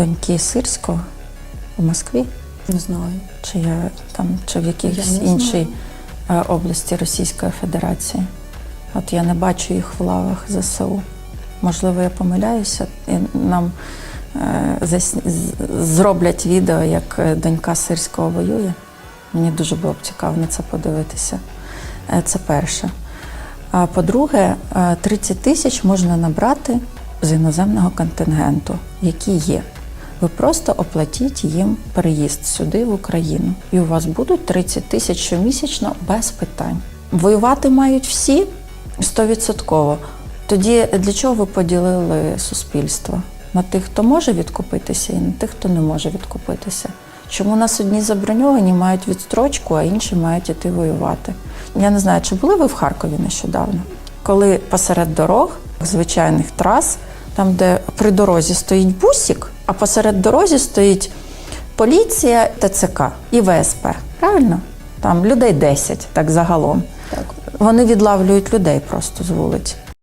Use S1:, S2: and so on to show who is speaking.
S1: доньки Сирського у Москві,
S2: Не знаю.
S1: чи я там, чи в якійсь іншій е, області Російської Федерації. От я не бачу їх в лавах ЗСУ. Можливо, я помиляюся, і нам е, зроблять відео, як е, донька Сирського воює. Мені дуже було б цікаво на це подивитися. Е, Це перше. А по-друге, е, 30 тисяч можна набрати з іноземного контингенту, який є. Ви просто оплатіть їм переїзд сюди, в Україну. І у вас будуть 30 тисяч щомісячно без питань. Воювати мають всі 100%. Тоді для чого ви поділили суспільство? На тих, хто може відкупитися, і на тих, хто не може відкупитися. Чому нас одні заброньовані мають відстрочку, а інші мають іти воювати? Я не знаю, чи були ви в Харкові нещодавно, коли посеред дорог, звичайних трас, там, де при дорозі стоїть бусик, а посеред дорозі стоїть поліція, ТЦК і ВСП. Правильно? Там людей 10, так загалом.
S2: Так.
S1: Вони відлавлюють людей просто з вулиць.